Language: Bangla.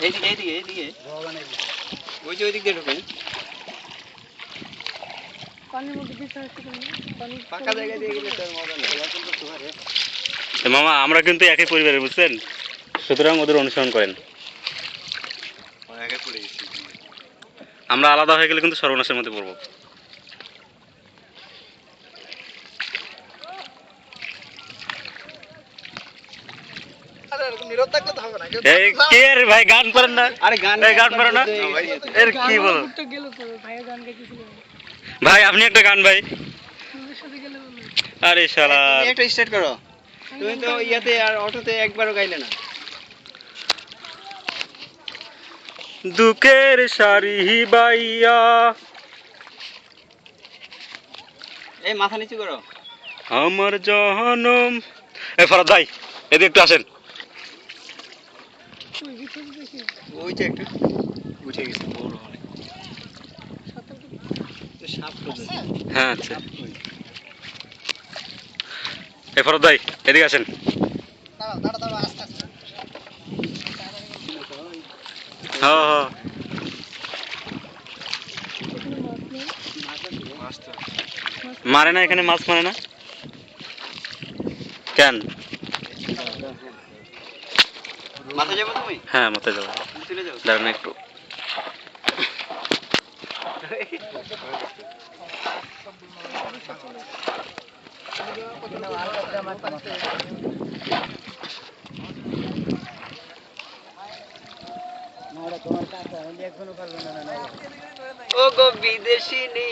এইদিকে এইদিকে এইদিকে ওই যে ওইদিক দিয়ে মামা আমরা কিন্তু একই পরিবারের বুঝছেন? সুতরাং ওদের অনুসরণ করেন। আমরা আলাদা হয়ে গেলে কিন্তু সর্বনাশের মধ্যে পড়ব আরে এরকম নীরব থাকলে তো হবে না এই কে রে ভাই গান করেন না? আরে গান গান পারো না? এর কি গান বলো? করতে গেল তো ভাইয়া গান ভাই আপনি একটা গান ভাই। আরে শালা। একটা স্টার্ট করো। তুমি তো ইয়াতে আর অটোতে একবারও গাইলে না। দুঃখের সারি বাইয়া। এই মাথা নিচু করো। আমার জহনম এ ফরাদ ভাই এদিকে একটু আসেন। তুই কিছু দেখি ওই যে একটা উঠে গেছে হ্যাঁ আচ্ছা মারে না, এখানে মাছ মারে না? কেন? মাথা যাব তুমি? হ্যাঁ যাব। চলে যাও। দাঁড়ান একটু। ও গো বিদেশিনী